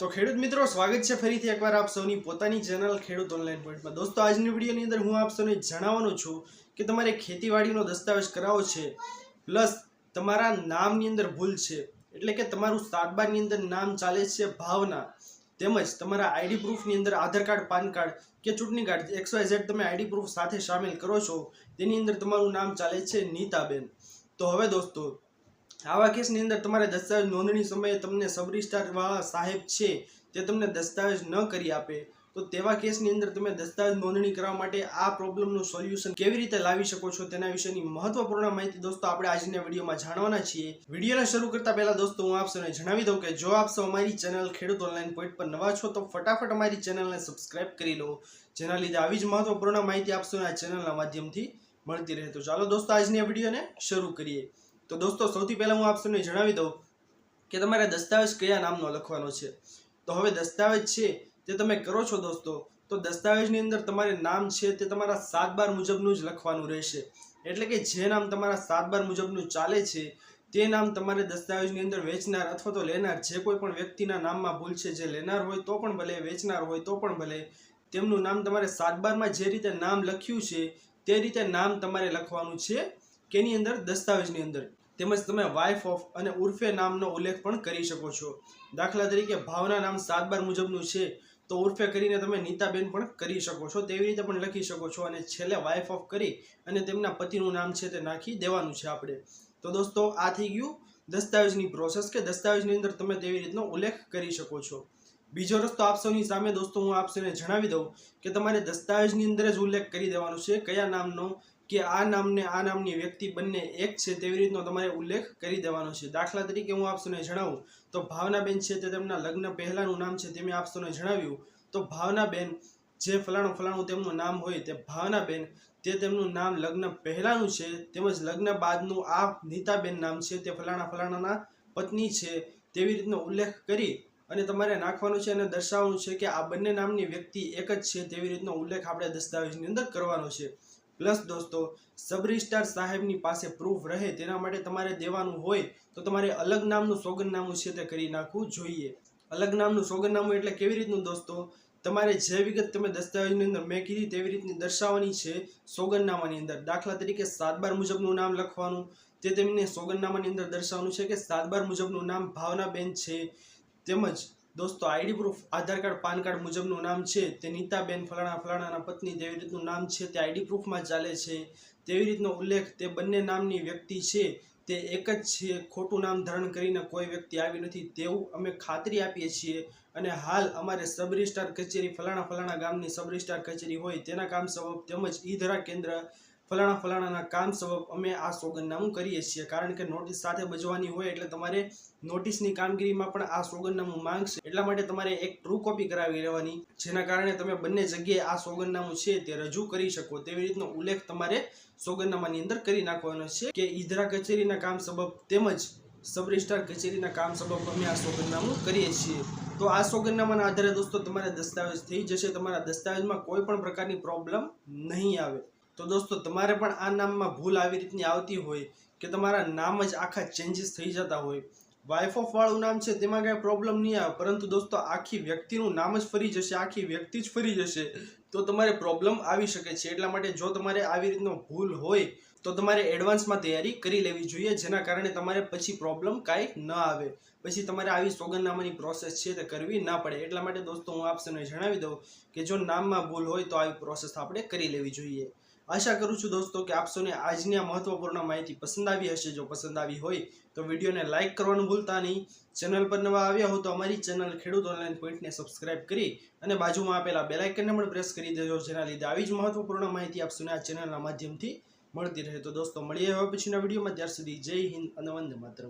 તો ખેડૂત મિત્રો, સ્વાગત છે ફરીથી એકવાર આપ સૌની પોતાની ચેનલ ખેડૂત ઓનલાઈન પોઈન્ટમાં દોસ્તો, આજની વિડીયોની અંદર હું આપ સૌને જણાવવાનો છું કે તમારે ખેતીવાડીનો દસ્તાવેજ કરાવો છે પ્લસ તમારા નામની અંદર ભૂલ છે, એટલે કે તમારું સાતબારની અંદર નામ ચાલે છે ભાવના, તેમજ તમારા આઈડી પ્રૂફની અંદર આધાર કાર્ડ, પાન કાર્ડ કે ચૂંટણી કાર્ડ એક્સ વાય ઝેડ તમે આઈડી પ્રૂફ સાથે સામેલ કરો છો, તેની અંદર તમારું નામ ચાલે છે નીતાબેન. તો હવે દોસ્તો આવા કેસની અંદર તમારે દસ્તાવેજ નોંધણી સમયે તમને સબ રજિસ્ટ્રારવાળા સાહેબ છે તે તમને દસ્તાવેજ ન કરી આપે. તો તેવા કેસની અંદર તમે દસ્તાવેજ નોંધણી કરવા માટે આ પ્રોબ્લેમનું સોલ્યુશન કેવી રીતે લાવી શકો છો તેના વિશેની મહત્વપૂર્ણ માહિતી દોસ્તો આપણે આજના વિડીયોમાં જાણવાના છીએ. વિડીયોને શરૂ કરતા પહેલા દોસ્તો હું આપ સૌને જણાવી દઉં કે જો આપ અમારી ચેનલ ખેડૂત ઓનલાઈન પોઈન્ટ પર નવા છો તો ફટાફટ અમારી ચેનલને સબસ્ક્રાઇબ કરી લો. જેના લીધે આવી જ મહત્વપૂર્ણ માહિતી આપશો આ ચેનલના માધ્યમથી મળતી રહે. તો ચાલો દોસ્તો આજની વિડીયોને શરૂ કરીએ. તો દોસ્તો, સૌથી પહેલાં હું આપ જણાવી દઉં કે તમારે દસ્તાવેજ કયા નામનો લખવાનો છે. તો હવે દસ્તાવેજ છે તે તમે કરો છો દોસ્તો, તો દસ્તાવેજની અંદર તમારે નામ છે તે તમારા સાત બાર મુજબનું જ લખવાનું રહેશે. એટલે કે જે નામ તમારા સાત બાર મુજબનું ચાલે છે, તે નામ તમારે દસ્તાવેજની અંદર વેચનાર અથવા તો લેનાર જે કોઈ પણ વ્યક્તિના નામમાં ભૂલ છે, જે લેનાર હોય તો પણ ભલે, વેચનાર હોય તો પણ ભલે, તેમનું નામ તમારે સાત બારમાં જે રીતે નામ લખ્યું છે, તે રીતે નામ તમારે લખવાનું છે. કેની અંદર? દસ્તાવેજની અંદર. તેમજ તમે વાઇફ ઓફ અને ઉર્ફે નામનો ઉલ્લેખ પણ કરી શકો છો. દાખલા તરીકે ભાવના નામ સાત બાર મુજબનું છે, તો ઉર્ફે કરીને તમે નીતાબેન પણ કરી શકો છો. તેવી રીતે પણ લખી શકો છો અને છેલ્લે વાઇફ ઓફ કરી અને તેમના પતિનું નામ છે તે નાખી દેવાનું છે આપણે. તો દોસ્તો, આ થઈ ગયું દસ્તાવેજની પ્રોસેસ કે દસ્તાવેજની અંદર તમે તેવી રીતનો ઉલ્લેખ કરી શકો છો. બીજો રસ્તો આપ સામે દોસ્તો હું આપ જણાવી દઉં કે તમારે દસ્તાવેજની અંદર જ ઉલ્લેખ કરી દેવાનો છે, કયા નામનો કે આ નામને, આ નામની વ્યક્તિ બંને એક છે તેવી રીતનો તમારે ઉલ્લેખ કરી દેવાનો છે. દાખલા તરીકે હું આપસોને જણાવું. તો ભાવનાબેન છે તે તેમના લગ્ન પહેલાંનું નામ છે તે મેં આપસોને જણાવ્યું. તો ભાવનાબેન જે ફલાણું ફલાણું તેમનું નામ હોય તે ભાવનાબેન તે તેમનું નામ લગ્ન પહેલાંનું છે તેમજ લગ્ન બાદનું આ નીતાબેન નામ છે તે ફલાણા ફલાણાના પત્ની છે તેવી રીતનો ઉલ્લેખ કરી અને તમારે નાખવાનું છે અને દર્શાવવાનું છે કે આ બંને નામની વ્યક્તિ એક જ છે તેવી રીતનો ઉલ્લેખ આપણે દસ્તાવેજની અંદર કરવાનો છે. પ્લસ દોસ્તો, સબરિસ્ટાર સાહેબની પાસે પ્રૂફ રહે તેના માટે તમારે દેવાનું હોય તો તમારે અલગ નામનું સોગંદનામું છે તે કરી નાખવું જોઈએ. અલગ નામનું સોગંદનામું એટલે કેવી રીતનું દોસ્તો? તમારે જે વિગત તમે દસ્તાવેજની અંદર મેં કીધી તેવી રીતની દર્શાવવાની છે સોગંદનામાની અંદર. દાખલા તરીકે સાતબાર મુજબનું નામ લખવાનું, તે તેમને સોગંદનામાની અંદર દર્શાવવાનું છે કે સાતબાર મુજબનું નામ ભાવનાબેન છે. તેમજ દોસ્તો, ID proof Aadhaar card, PAN card મુજબનું નામ છે. તે નીતાબેન ફલાણા ફલાણાના પત્ની, તેવી રીતનું નામ છે. તે આઈડી પ્રૂફમાં ચાલે છે. તેવી રીતનો ઉલ્લેખ તે બંને નામની વ્યક્તિ છે. તે એક જ છે. ખોટું નામ ધારણ કરીને કોઈ વ્યક્તિ આવી નથી તેવું અમે ખાતરી આપીએ છીએ. અને હાલ અમારે સબ રજિસ્ટ્રાર કચેરી ફલાણા ફલાણા ગામની સબ રજિસ્ટ્રાર કચેરી હોય તેના કામ સબબ તેમજ ઈ ધરા કેન્દ્ર ફલાણા ફલાણાના કામ સબબ અમે આ સોગંદનામું કરીએ છીએ. કારણ કે નોટિસ સાથે બજવાની હોય એટલે તમારે નોટિસની કામગીરીમાં પણ આ સોગંદનામું માંગશે. એટલા માટે તમારે એક ટ્રુ કોપી કરાવી લેવાની. જેના કારણે તમે બંને જગ્યાએ આ સોગંદનામું છે તે રજૂ કરી શકો. તેવી રીતનો ઉલ્લેખ તમારે સોગંદનામાની અંદર કરી નાખવાનો છે કે ઈધરા કચેરીના કામ સબબ તેમજ સબ રજિસ્ટ્રાર કચેરીના કામ સબબ અમે આ સોગંદનામું કરીએ છીએ. તો આ સોગંદનામાના આધારે દોસ્તો તમારે દસ્તાવેજ થઈ જશે. તમારા દસ્તાવેજમાં કોઈ પણ પ્રકારની પ્રોબ્લેમ નહીં આવે. તો દોસ્તો, તમારે પણ આ નામમાં ભૂલ આવી રીતની આવતી હોય કે તમારા નામ જ આખા ચેન્જીસ થઈ જતા હોય. વાઇફ ઓફ વાળું નામ છે, તેમાં કાંઈ પ્રોબ્લેમ નહીં આવે. પરંતુ દોસ્તો, આખી વ્યક્તિનું નામ જ ફરી જશે, આખી વ્યક્તિ જ ફરી જશે. તો તમારે પ્રોબ્લેમ આવી શકે છે. એટલા માટે જો તમારે આવી રીતનો ભૂલ હોય, તો તમારે એડવાન્સમાં તૈયારી કરી લેવી જોઈએ, જેના કારણે તમારે પછી પ્રોબ્લેમ કાંઈ ન આવે. પછી તમારે આવી સોગંદનામાની પ્રોસેસ છે તે કરવી ના પડે. એટલા માટે દોસ્તો, હું આપ સૌને જણાવી દઉં કે જો નામમાં ભૂલ હોય, તો આવી પ્રોસેસ આપણે કરી લેવી જોઈએ. આશા કરું છું દોસ્તો કે આપ આજની આ મહત્વપૂર્ણ માહિતી પસંદ આવી હશે. જો પસંદ આવી હોય તો વિડીયોને લાઇક કરવાનું ભૂલતા નહીં. ચેનલ પર નવા આવ્યા હો તો અમારી ચેનલ ખેડૂત ઓનલાઈન પોઈન્ટને સબસ્ક્રાઇબ કરી અને બાજુમાં આપેલા બેલાઇકનને પણ પ્રેસ કરી દેજો, જેના લીધે આવી જ મહત્વપૂર્ણ માહિતી આપ આ ચેનલના માધ્યમથી મળતી રહે. તો દોસ્તો, મળીએ હવે પછીના વિડીયોમાં. ત્યાર સુધી જય હિન્દ અને વંદે માતરમ.